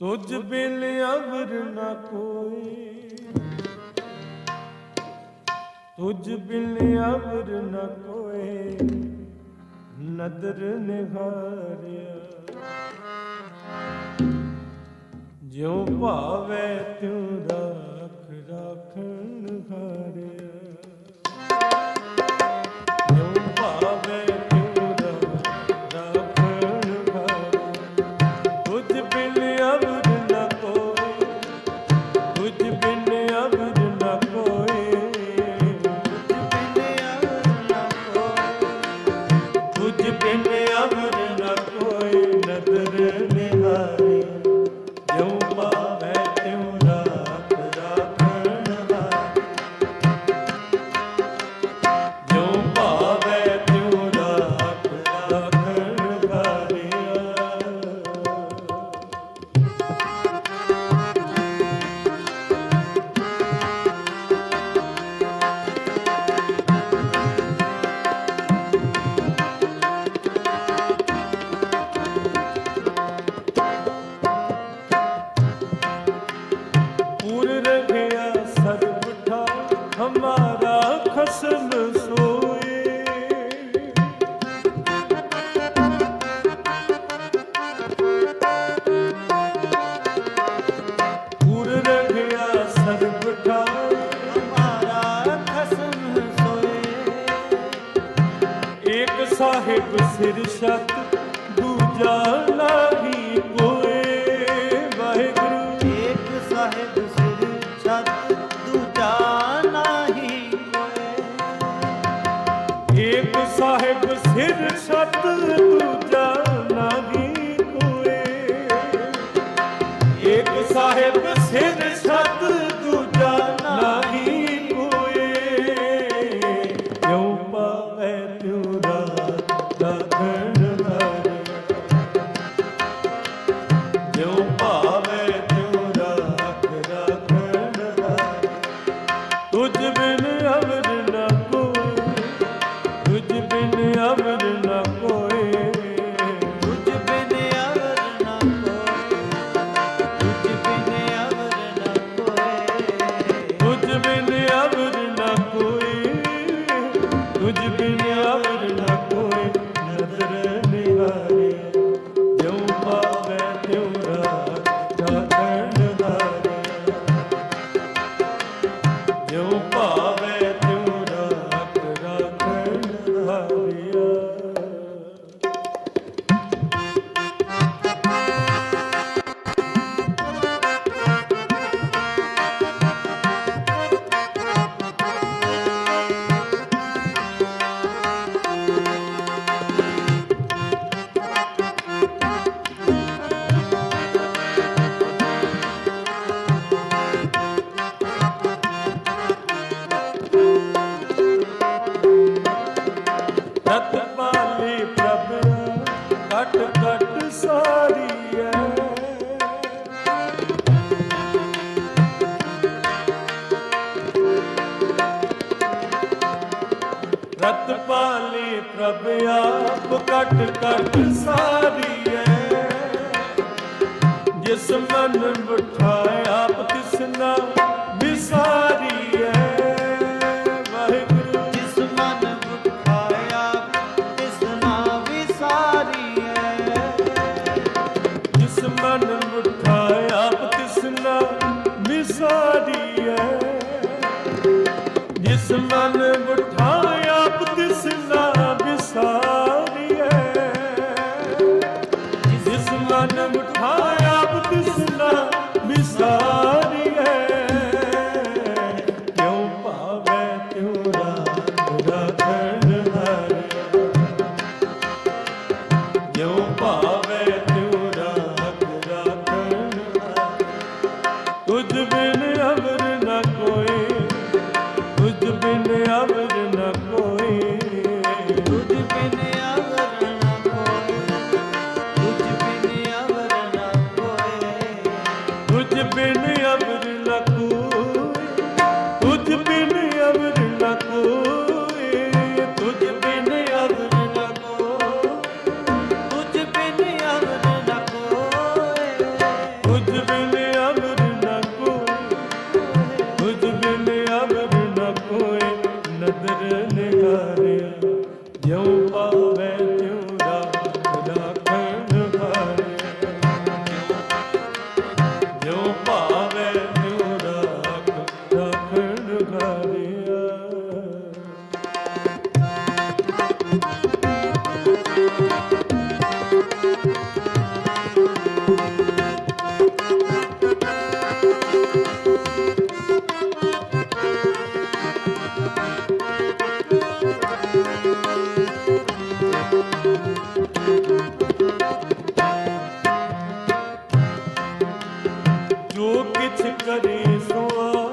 ਤੁਝ ਬਿਨ ਅਵਰ ਨਾ ਕੋਈ। ਤੁਝ ਬਿਨ ਅਵਰ ਨਾ ਕੋਈ ਨਦਰ ਨਿਹਾਰਿਆ। ਜਿਉ ਭਾਵੇ ਤਿਉ ਰੱਖ ਰੱਖਣ ਹਾਰਿਆ। ਜਿਉ ਭਾਵੇ ਸਾਹਿਬ ਸਿਰ ਛੱਤ ਦੂਜਾ ਸਾਰੀ ਐ ਜਿਸ ਮਨ ਬਿਠਾਏ ਵਾਹਿਗੁਰੂ। ਜਿਸ ਮਨ ਬਿਠਾਏ ਆਪ ਜਿਸ ਮਨ ਬਿਠਾਏ ਜਿਸ ਮਨ ਬਿਠਾਏ ਜੋ ਕਿਛ ਕਰੇ ਸੋ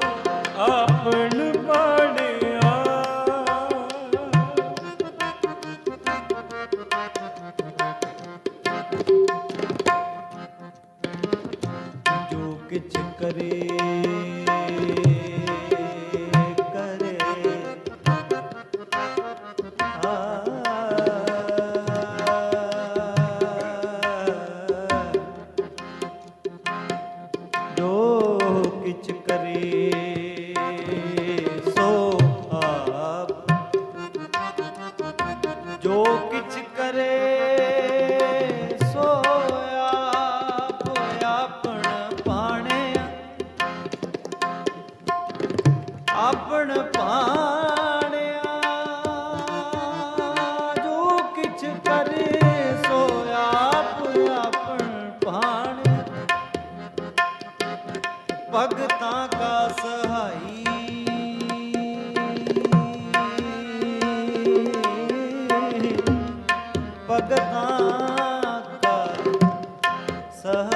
ਆਪਣ ਪਾਣਿਆ। ਜੋ ਕਿਛ ਕਰੇ ਸੋ ਆਪ ਆਪਣ ਪਾਣਿਆ। ਭਗਤਾਂ ਕਾ ਸਹਾਈ। ਭਗਤਾਂ ਕਾ ਸਹਾਈ।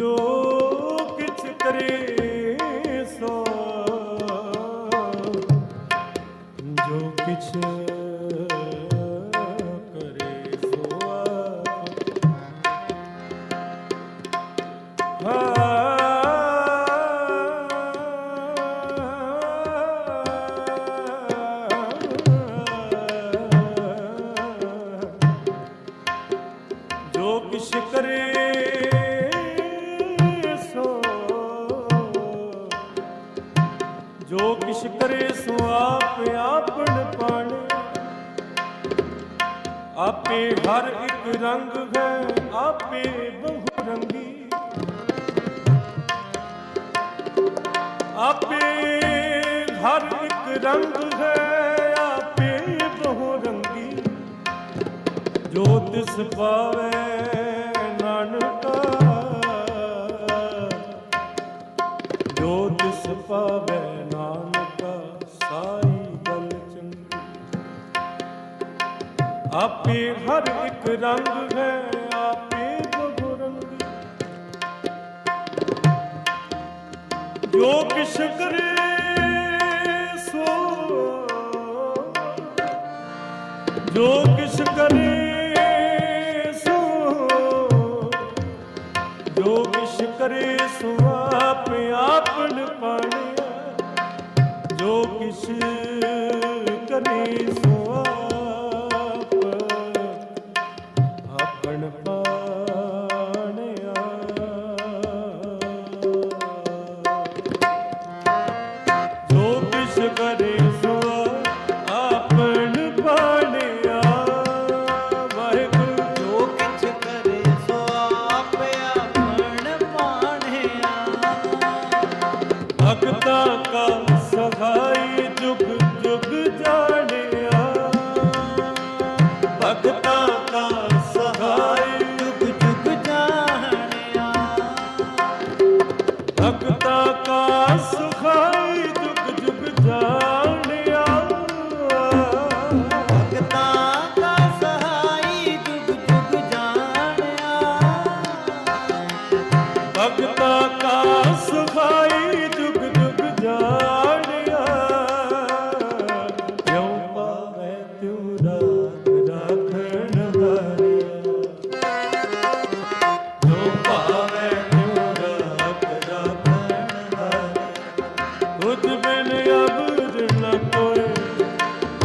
ਜੋ ਕਿਛ ਕਰੇ। ਆਪੇ ਹਰ ਇੱਕ ਰੰਗ ਹੈ, ਆਪੇ ਬਹੁ ਰੰਗੀ। ਆਪੇ ਹਰ ਇੱਕ ਰੰਗ ਹੈ, ਆਪੇ ਬਹੁ ਰੰਗੀ। ਜੋ ਤਿਸ ਪਾਵੇ ਨਾਨਕਾ, ਜੋ ਤਿਸ ਪਾਵੇ ਆਪੇ ਹਰ ਇੱਕ ਰੰਗ ਹੈ, ਆਪੇ ਬਹੁ ਰੰਗੀ। ਜੋ ਕਿਛ ਕਰੇ, ਸੋ ਜੋ ਕਿਛ ਕਰੇ, ਸੋ ਜੋ ਕਿਛ ਕਰੇ, ਸੋ ਆਪ ਆਪਨ ਪਾਣਿਆ ਜੋ ਕਿਛ ਕਰੇ ਭਗਤਾਂ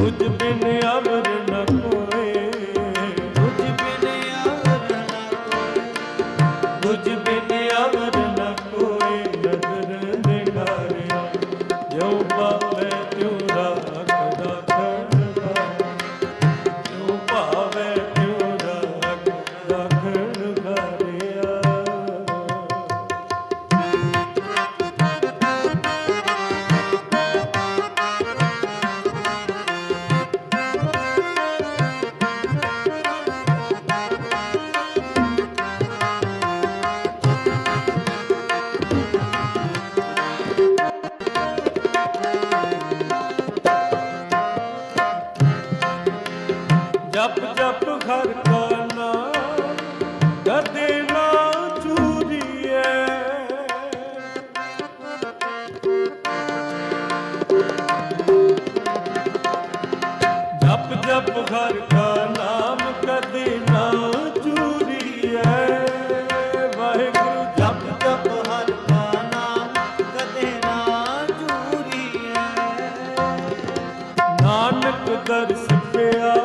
तुझ बिन ਨਾਨਕ ਦਰਸ ਪਿਆ